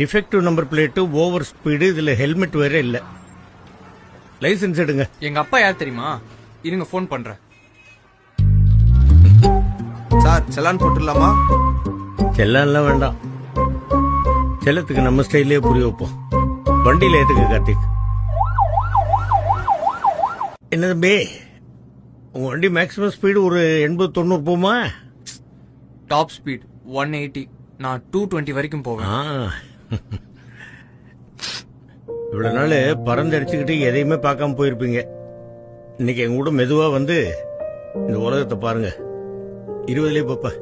Defective number plate over speed இதுல helmet வேற இல்ல. லைசென்ஸ் எடுங்க. எங்க அப்பா யார் தெரியுமா? இருங்க ஃபோன் பண்றேன். சார் செலான் போட்டுடலாமா? செல்லம்லாம் வேண்டாம். செல்லத்துக்கு நம்ம ஸ்டைலே புரிய வைப்போம். வண்டியில ஏத்துக்க கார்த்திக். என்ன தம்பி உங்க வண்டி மேக்ஸிமம் ஸ்பீடு ஒரு எண்பது தொண்ணூறு போமா டாப் ஸ்பீட் ஒன் எயிட்டி நான் டூ டுவெண்ட்டி வரைக்கும் போவேன். இவ்வளவு நாள் பறந்தடிச்சுக்கிட்டு எதையுமே பார்க்காம போயிருப்பீங்க. இன்னைக்கு எங்க கூட மெதுவா வந்து இந்த உலகத்தை பாருங்க. இருபதுலயே பாப்பா.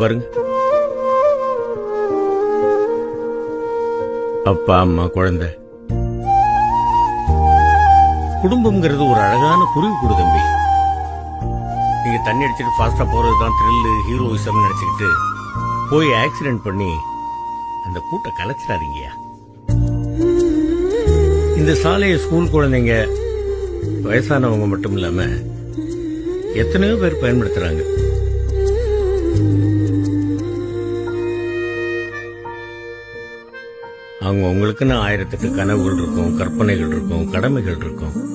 பாருங்க. அப்பா அம்மா குழந்தை. குடும்பம்ங்கிறது ஒரு அழகான குருவி கூடு தம்பி. நீங்க தண்ணி அடிச்சிட்டு ஃபாஸ்டா போறது தான் த்ரில்லு ஹீரோயிசம் நினைச்சுக்கிட்டு போய் ஆக்சிடென்ட் பண்ணி அந்த கூட்ட கலைச்சிடாதீங்கயா இந்த சாலையை ஸ்கூல் குழந்தைங்க வயசானவங்க மட்டும் இல்லாம எத்தனையோ பேர் பயன்படுத்துறாங்க. அவங்க உங்களுக்குன்னு ஆயிரத்துக்கு கனவுகள் இருக்கும் கற்பனைகள் இருக்கும் கடமைகள் இருக்கும்.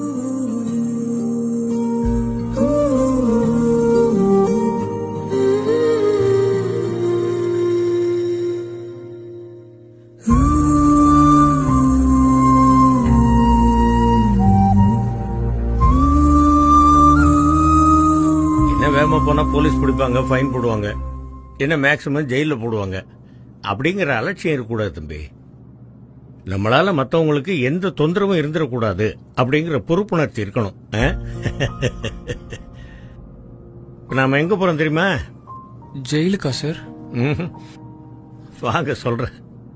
வேகமா போனா போலீஸ் பிடிப்பாங்க ஃபைன் போடுவாங்க. என்ன மேக்சிமம் ஜெயிலில் போடுவாங்க. அப்படிங்கிற அலட்சியம் இருக்கக்கூடாது தம்பி. நம்மளால மத்தவங்களுக்கு எந்த தொந்தரவும் இருந்துடக்கூடாது அப்படிங்கிற பொறுப்புணர்ச்சி இருக்கணும். நாம எங்க போறோம் தெரியுமா? ஜெயிலுக்கா சார். வாங்க சொல்றேன்.